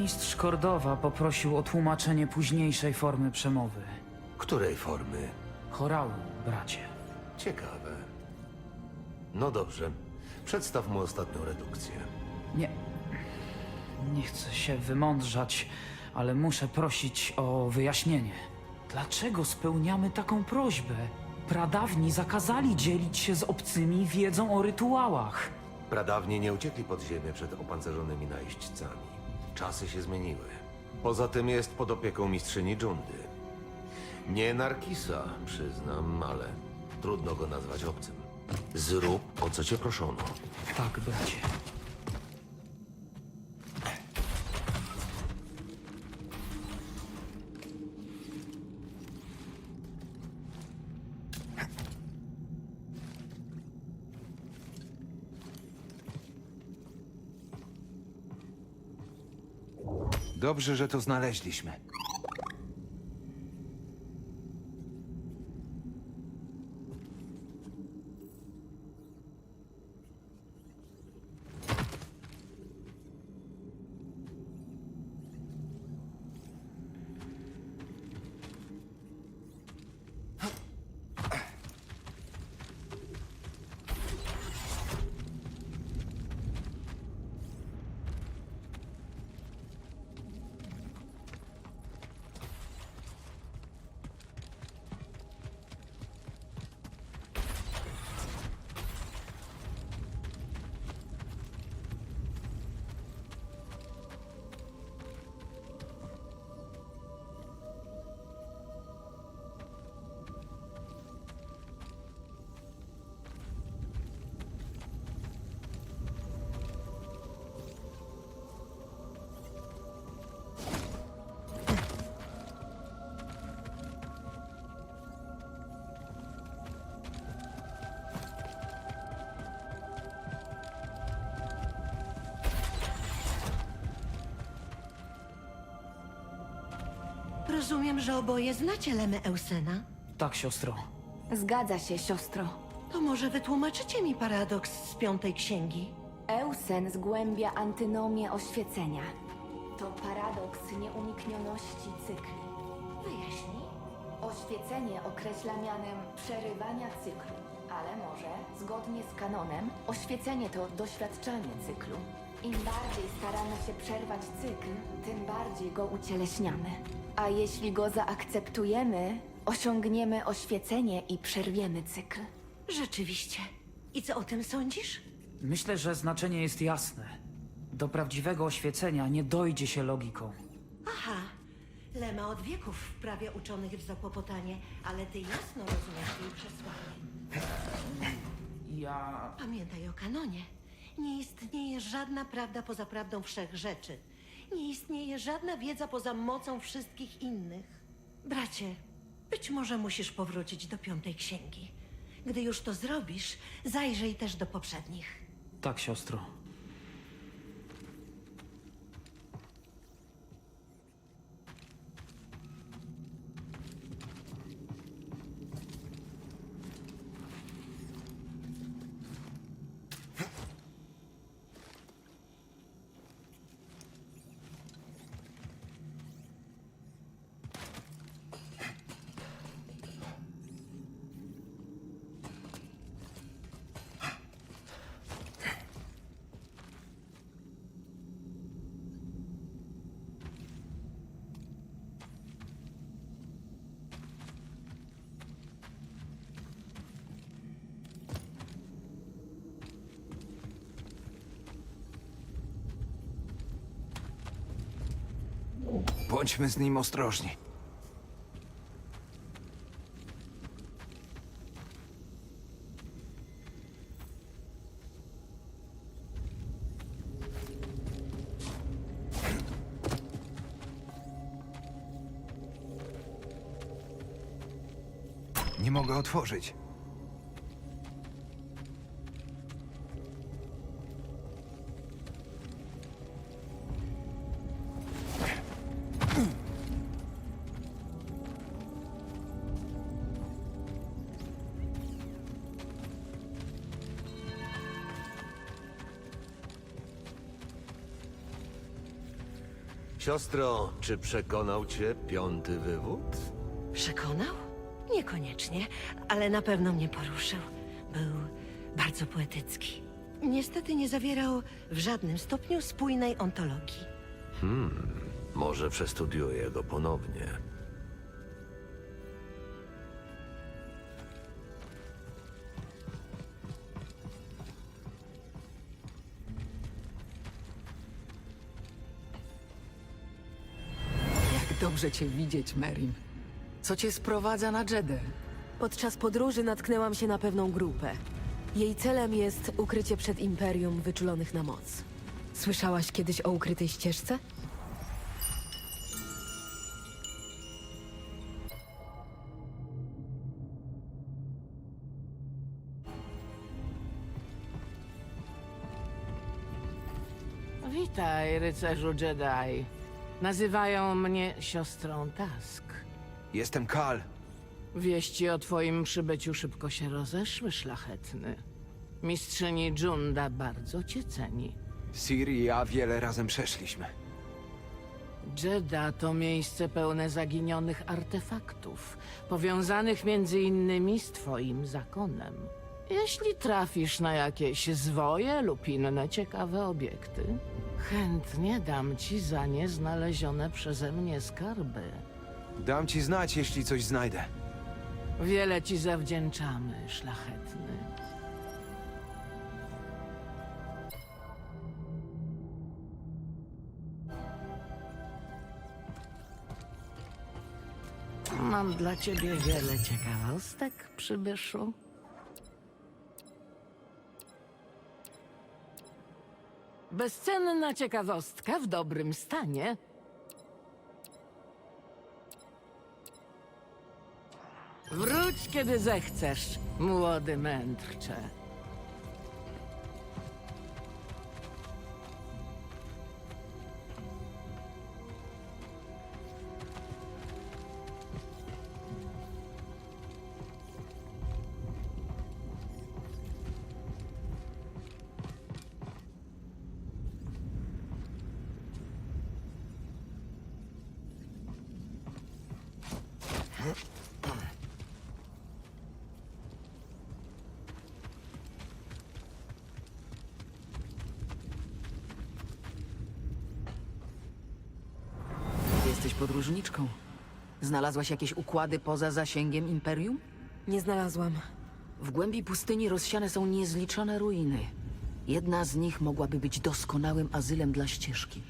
Mistrz Kordowa poprosił o tłumaczenie późniejszej formy przemowy. Której formy? Chorału, bracie. Ciekawe. No dobrze. Przedstaw mu ostatnią redukcję. Nie. Nie chcę się wymądrzać, ale muszę prosić o wyjaśnienie. Dlaczego spełniamy taką prośbę? Pradawni zakazali dzielić się z obcymi wiedzą o rytuałach. Pradawnie nie uciekli pod ziemię przed opancerzonymi najeźdźcami. Czasy się zmieniły. Poza tym jest pod opieką mistrzyni Dżundy. Nie Narkisa, przyznam, ale trudno go nazwać obcym. Zrób, o co cię proszono. Tak, bracie. Dobrze, że to znaleźliśmy. Rozumiem, że oboje znacie Lemę Eusena. Tak, siostro. Zgadza się, siostro. To może wytłumaczycie mi paradoks z piątej księgi? Eusen zgłębia antynomię oświecenia. To paradoks nieuniknioności cykli. Wyjaśnij. Oświecenie określa mianem przerywania cyklu, ale może, zgodnie z kanonem, oświecenie to doświadczanie cyklu. Im bardziej staramy się przerwać cykl, tym bardziej go ucieleśniamy. A jeśli go zaakceptujemy, osiągniemy oświecenie i przerwiemy cykl. Rzeczywiście. I co o tym sądzisz? Myślę, że znaczenie jest jasne. Do prawdziwego oświecenia nie dojdzie się logiką. Aha. Lema od wieków wprawia uczonych w zakłopotanie, ale ty jasno rozumiesz jej przesłanie. Ja. Pamiętaj o kanonie. Nie istnieje żadna prawda poza prawdą wszech rzeczy. Nie istnieje żadna wiedza poza mocą wszystkich innych. Bracie, być może musisz powrócić do piątej księgi. Gdy już to zrobisz, zajrzyj też do poprzednich. Tak, siostro. Bądźmy z nim ostrożni. Nie mogę otworzyć. Siostro, czy przekonał cię piąty wywód? Przekonał? Niekoniecznie, ale na pewno mnie poruszył. Był bardzo poetycki. Niestety nie zawierał w żadnym stopniu spójnej ontologii. Może przestudiuję go ponownie. Dobrze cię widzieć, Merin. Co cię sprowadza na Jedę? Podczas podróży natknęłam się na pewną grupę. Jej celem jest ukrycie przed Imperium wyczulonych na moc. Słyszałaś kiedyś o ukrytej ścieżce? Witaj, rycerzu Jedi. Nazywają mnie siostrą Task. Jestem Kal. Wieści o twoim przybyciu szybko się rozeszły, szlachetny. Mistrzyni Junda bardzo cię ceni. Siri i ja wiele razem przeszliśmy. Jeddah to miejsce pełne zaginionych artefaktów, powiązanych między innymi z twoim zakonem. Jeśli trafisz na jakieś zwoje lub inne ciekawe obiekty, chętnie dam ci za nie znalezione przeze mnie skarby. Dam ci znać, jeśli coś znajdę. Wiele ci zawdzięczamy, szlachetny. Mam dla ciebie wiele ciekawostek, przybyszu. Bezcenna ciekawostka w dobrym stanie. Wróć, kiedy zechcesz, młody mędrcze. Podróżniczką. Znalazłaś jakieś układy poza zasięgiem Imperium? Nie znalazłam. W głębi pustyni rozsiane są niezliczone ruiny. Jedna z nich mogłaby być doskonałym azylem dla ścieżki.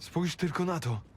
Spójrz tylko na to.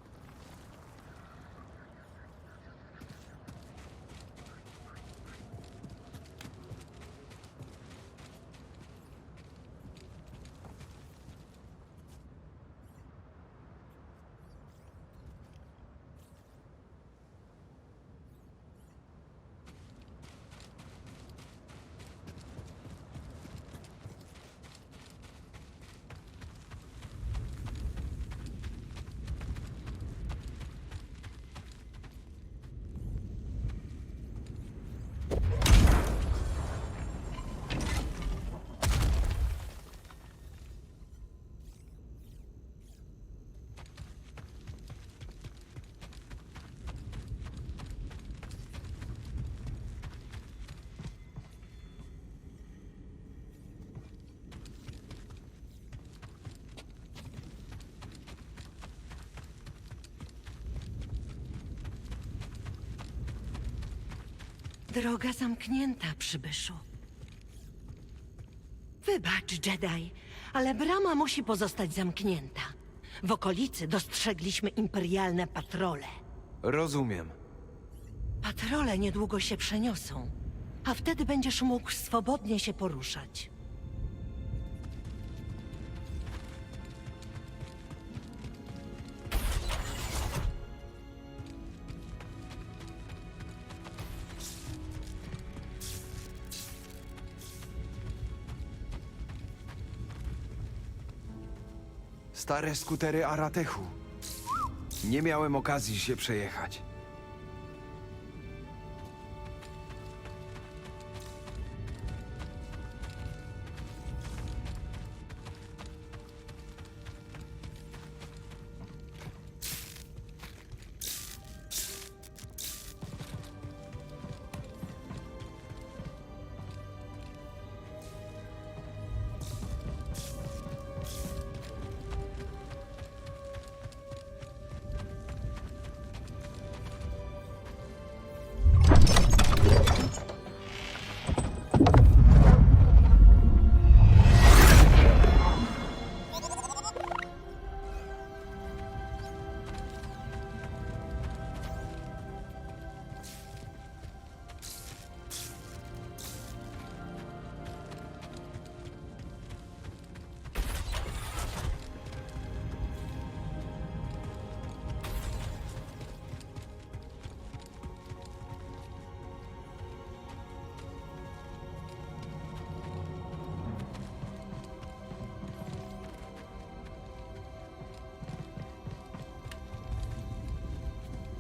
Droga zamknięta, przybyszu. Wybacz, Jedi, ale brama musi pozostać zamknięta. W okolicy dostrzegliśmy imperialne patrole. Rozumiem. Patrole niedługo się przeniosą, a wtedy będziesz mógł swobodnie się poruszać. Stare skutery Aratechu. Nie miałem okazji się przejechać.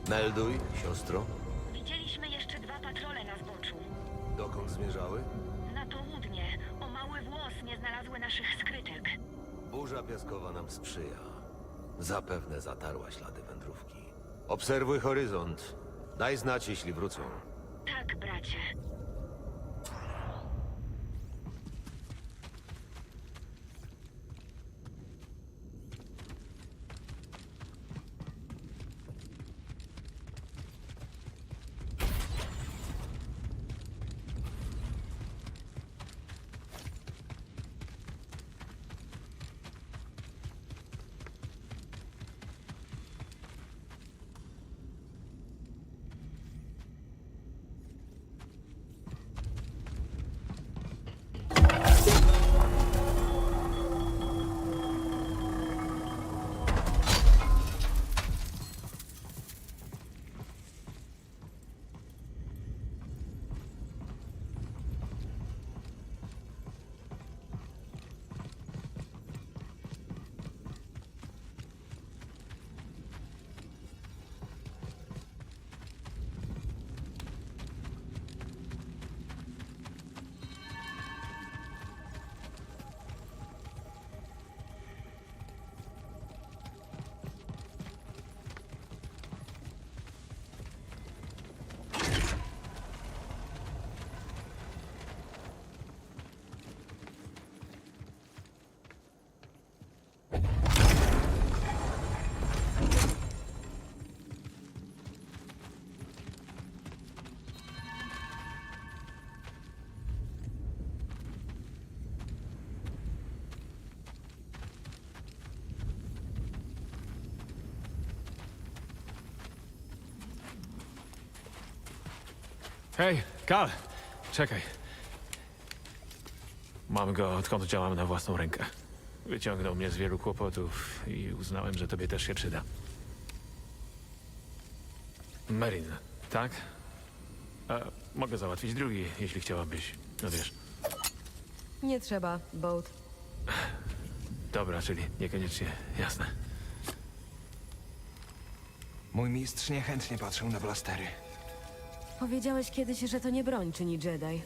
Melduj, siostro. Widzieliśmy jeszcze dwa patrole na zboczu. Dokąd zmierzały? Na południe, o mały włos, nie znalazły naszych skrytek. Burza piaskowa nam sprzyja. Zapewne zatarła ślady wędrówki. Obserwuj horyzont. Daj znać, jeśli wrócą. Hej, Kal! Czekaj. Mam go, odkąd działam na własną rękę. Wyciągnął mnie z wielu kłopotów i uznałem, że tobie też się przyda. Merin, tak? A, mogę załatwić drugi, jeśli chciałabyś. No wiesz. Nie trzeba, Boat. Dobra, czyli niekoniecznie jasne. Mój mistrz niechętnie patrzył na blastery. Powiedziałeś kiedyś, że to nie broń czyni Jedi.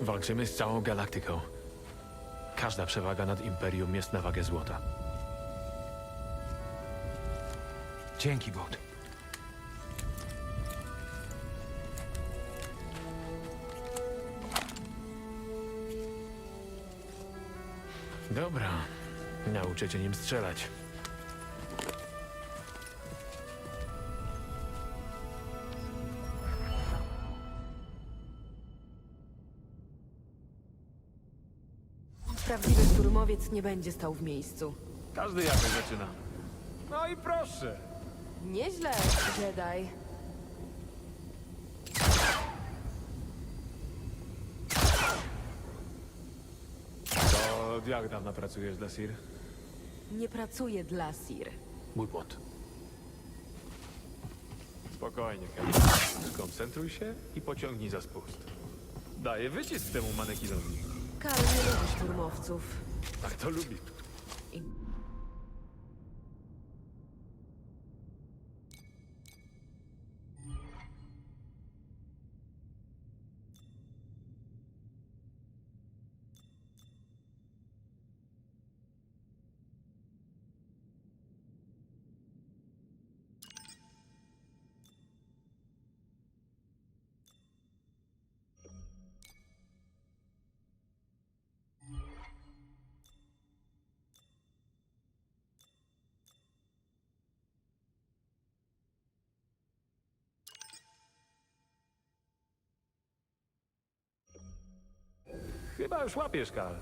Walczymy z całą galaktyką. Każda przewaga nad Imperium jest na wagę złota. Dzięki, Boat. Dobra, nauczę cię nim strzelać. Nie będzie stał w miejscu. Każdy jakoś zaczyna. No i proszę. Nieźle, Jedi. To jak dawno pracujesz dla Sir? Nie pracuję dla Sir. Mój błąd. Spokojnie, Kelly. Skoncentruj się i pociągnij za spust. Daję wycisk temu manekinowi. Karl nie lubi szturmowców. Tak to lubi. Chyba już łapiesz, Kal.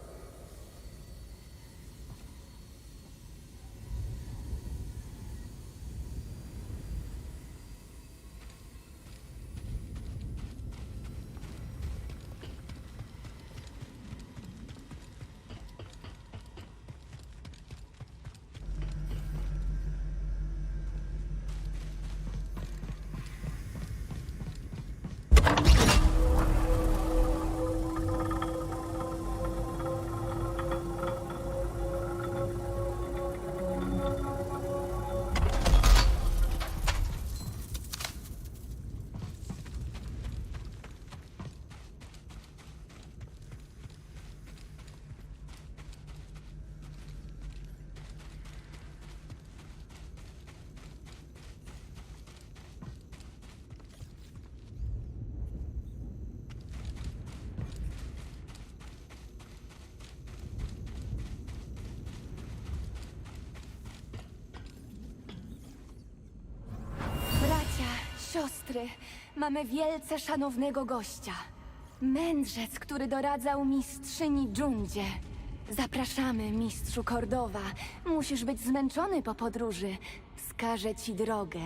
Siostry, mamy wielce szanownego gościa. Mędrzec, który doradzał mistrzyni Dżundzie. Zapraszamy, mistrzu Kordowa. Musisz być zmęczony po podróży. Wskażę ci drogę.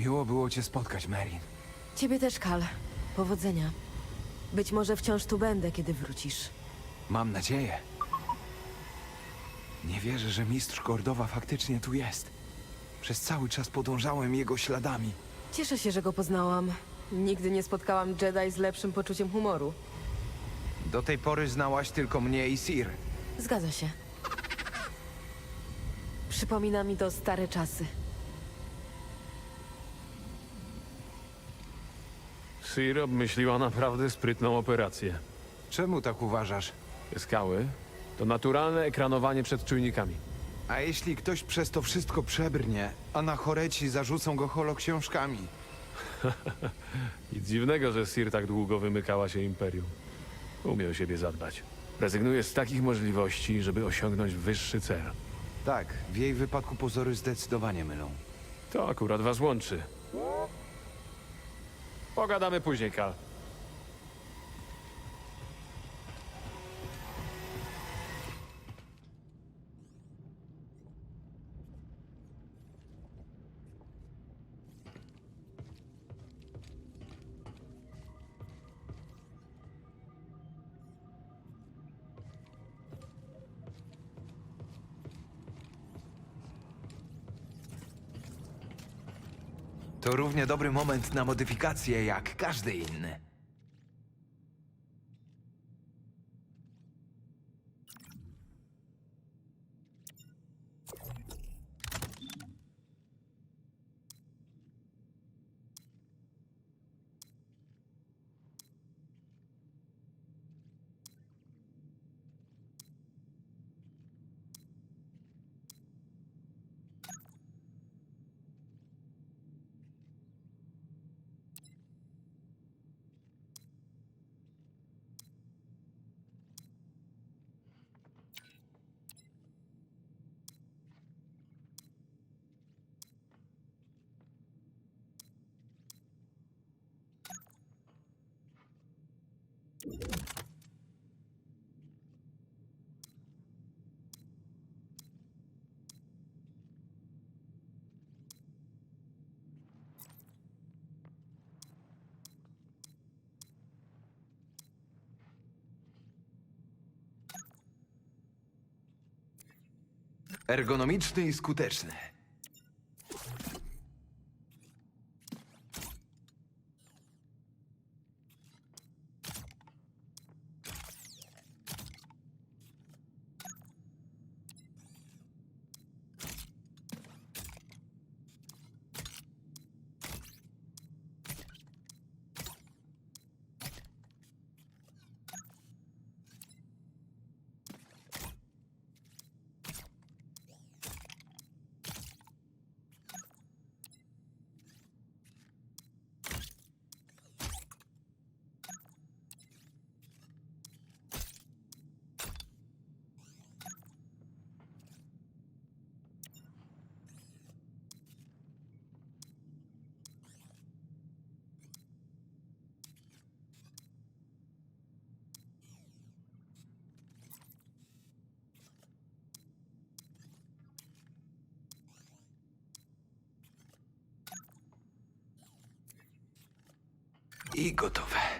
Miło było cię spotkać, Marin. Ciebie też, Kal. Powodzenia. Być może wciąż tu będę, kiedy wrócisz. Mam nadzieję. Nie wierzę, że mistrz Kordowa faktycznie tu jest. Przez cały czas podążałem jego śladami. Cieszę się, że go poznałam. Nigdy nie spotkałam Jedi z lepszym poczuciem humoru. Do tej pory znałaś tylko mnie i Sir. Zgadza się. Przypomina mi to stare czasy. Sir obmyśliła naprawdę sprytną operację. Czemu tak uważasz? Te skały to naturalne ekranowanie przed czujnikami. A jeśli ktoś przez to wszystko przebrnie, a na choreci zarzucą go holoksiążkami? Nic dziwnego, że Sir tak długo wymykała się Imperium. Umie o siebie zadbać. Rezygnuje z takich możliwości, żeby osiągnąć wyższy cel. Tak, w jej wypadku pozory zdecydowanie mylą. To akurat was łączy. Pogadamy później, Kal. To równie dobry moment na modyfikację jak każdy inny. Ergonomiczny i skuteczny. I gotowe.